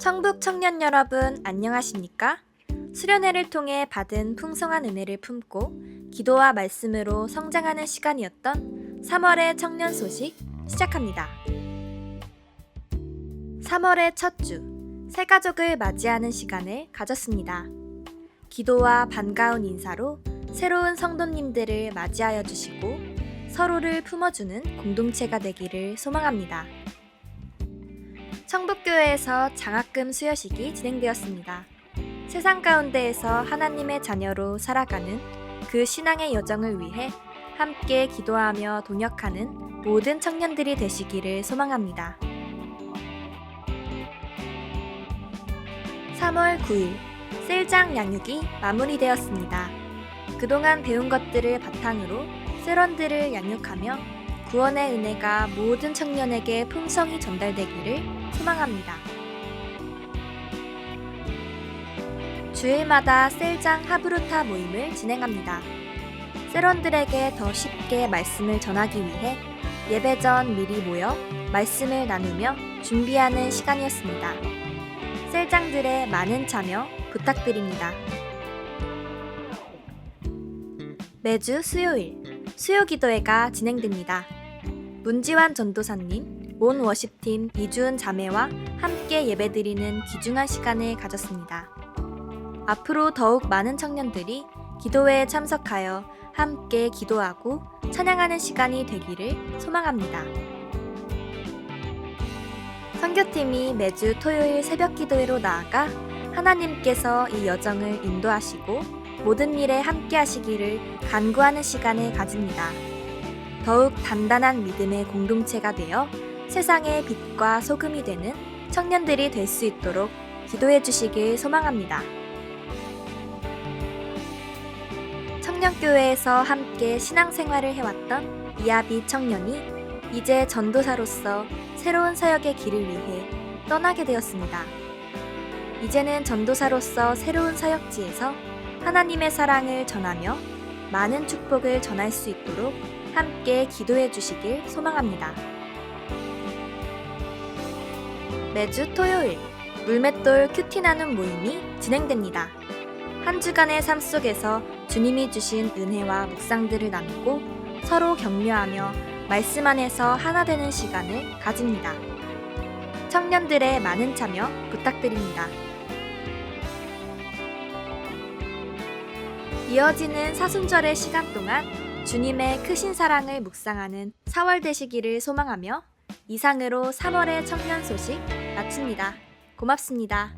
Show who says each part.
Speaker 1: 청북 청년 여러분 안녕하십니까? 수련회를 통해 받은 풍성한 은혜를 품고 기도와 말씀으로 성장하는 시간이었던 3월의 청년 소식 시작합니다. 3월의 첫 주, 새 가족을 맞이하는 시간을 가졌습니다. 기도와 반가운 인사로 새로운 성도님들을 맞이하여 주시고 서로를 품어주는 공동체가 되기를 소망합니다. 청북교회에서 장학금 수여식이 진행되었습니다. 세상 가운데에서 하나님의 자녀로 살아가는 그 신앙의 여정을 위해 함께 기도하며 동역하는 모든 청년들이 되시기를 소망합니다. 3월 9일 셀장 양육이 마무리되었습니다. 그동안 배운 것들을 바탕으로 세런들을 양육하며 구원의 은혜가 모든 청년에게 풍성히 전달되기를 소망합니다. 주일마다 셀장 하브루타 모임을 진행합니다. 세런들에게 더 쉽게 말씀을 전하기 위해 예배 전 미리 모여 말씀을 나누며 준비하는 시간이었습니다. 셀장들의 많은 참여 부탁드립니다. 매주 수요일 수요 기도회가 진행됩니다. 문지환 전도사님, 온 워십팀 이주은 자매와 함께 예배드리는 귀중한 시간을 가졌습니다. 앞으로 더욱 많은 청년들이 기도회에 참석하여 함께 기도하고 찬양하는 시간이 되기를 소망합니다. 선교팀이 매주 토요일 새벽 기도회로 나아가 하나님께서 이 여정을 인도하시고 모든 일에 함께 하시기를 간구하는 시간을 가집니다. 더욱 단단한 믿음의 공동체가 되어 세상의 빛과 소금이 되는 청년들이 될 수 있도록 기도해 주시길 소망합니다. 청년교회에서 함께 신앙생활을 해왔던 이하비 청년이 이제 전도사로서 새로운 사역의 길을 위해 떠나게 되었습니다. 이제는 전도사로서 새로운 사역지에서 하나님의 사랑을 전하며 많은 축복을 전할 수 있도록 함께 기도해 주시길 소망합니다. 매주 토요일 물맷돌 큐티 나눔 모임이 진행됩니다. 한 주간의 삶 속에서 주님이 주신 은혜와 묵상들을 나누고 서로 격려하며 말씀 안에서 하나 되는 시간을 가집니다. 청년들의 많은 참여 부탁드립니다. 이어지는 사순절의 시간 동안 주님의 크신 사랑을 묵상하는 4월 되시기를 소망하며 이상으로 3월의 청년 소식 마칩니다. 고맙습니다.